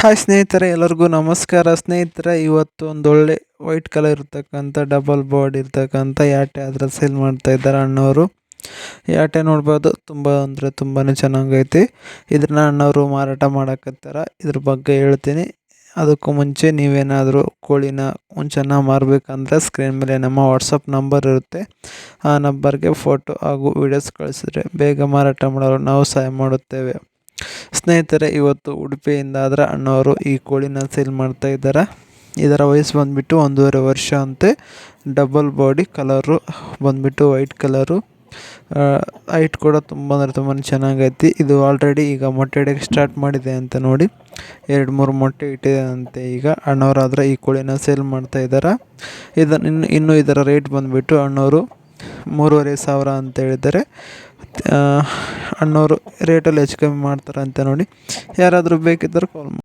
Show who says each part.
Speaker 1: Hi ಸ್ನೇಹಿತರೆ, ಎಲ್ಲರಿಗೂ ನಮಸ್ಕಾರ. ಸ್ನೇಹಿತರೆ, ಇವತ್ತು ಒಂದೊಳ್ಳೆ ವೈಟ್ ಕಲರ್ ಇರ್ತಕ್ಕಂಥ ಡಬಲ್ ಬೋರ್ಡ್ ಇರ್ತಕ್ಕಂಥ ಯಾಟೆ ಅದರ ಸೇಲ್ ಮಾಡ್ತಾ ಇದ್ದಾರೆ ಅಣ್ಣವರು. ಯಾಟೆ ನೋಡ್ಬೋದು, ತುಂಬ ಅಂದರೆ ತುಂಬಾ ಚೆನ್ನಾಗೈತಿ. ಇದನ್ನ ಅಣ್ಣವರು ಮಾರಾಟ ಮಾಡೋಕತ್ತಾರ. ಇದ್ರ ಬಗ್ಗೆ ಹೇಳ್ತೀನಿ. ಅದಕ್ಕೂ ಮುಂಚೆ ನೀವೇನಾದರೂ ಕೋಳಿನ ಮುಂಚೆನ ಮಾರಬೇಕಂದ್ರೆ ಸ್ಕ್ರೀನ್ ಮೇಲೆ ನಮ್ಮ ವಾಟ್ಸಪ್ ನಂಬರ್ ಇರುತ್ತೆ. ಆ ನಂಬರ್ಗೆ ಫೋಟೋ ಹಾಗೂ ವೀಡಿಯೋಸ್ ಕಳಿಸಿದ್ರೆ ಬೇಗ ಮಾರಾಟ ಮಾಡಲು ನಾವು ಸಹಾಯ ಮಾಡುತ್ತೇವೆ. ಸ್ನೇಹಿತರೆ, ಇವತ್ತು ಉಡುಪಿಯಿಂದ ಆದರೆ ಅಣ್ಣವರು ಈ ಕೋಳಿನ ಸೇಲ್ ಮಾಡ್ತಾ ಇದ್ದಾರೆ. ಇದರ ವಯಸ್ಸು ಬಂದುಬಿಟ್ಟು ಒಂದೂವರೆ ವರ್ಷ ಅಂತೆ. ಡಬಲ್ ಬಾಡಿ ಕಲರು ಬಂದುಬಿಟ್ಟು ವೈಟ್ ಕಲರು ಹೈಟ್ ಕೂಡ ತುಂಬ ಅಂದರೆ ತುಂಬ ಚೆನ್ನಾಗೈತಿ. ಇದು ಆಲ್ರೆಡಿ ಈಗ ಮೊಟ್ಟೆ ಇಡೋಕ್ಕೆ ಸ್ಟಾರ್ಟ್ ಮಾಡಿದೆ ಅಂತ ನೋಡಿ. ಎರಡು, ಮೂರು ಮೊಟ್ಟೆ ಇಟ್ಟಿದೆ ಅಂತೆ ಈಗ ಅಣ್ಣವರಾದರೆ ಈ ಕೋಳಿನ ಸೇಲ್ ಮಾಡ್ತಾ ಇದ್ದಾರೆ. ಇದನ್ನು ಇನ್ನು ಇನ್ನು ಇದರ ರೇಟ್ ಬಂದುಬಿಟ್ಟು ಅಣ್ಣವರು ಮೂರುವರೆ ಸಾವಿರ ಅಂತ ಹೇಳಿದ್ದಾರೆ. ಅಣ್ಣವರು ರೇಟಲ್ಲಿ ಹೆಚ್ಚು ಕಮ್ಮಿ ಮಾಡ್ತಾರಂತೆ ನೋಡಿ. ಯಾರಾದರೂ ಬೇಕಿದ್ದರೆ ಕಾಲ್ ಮಾಡಿ.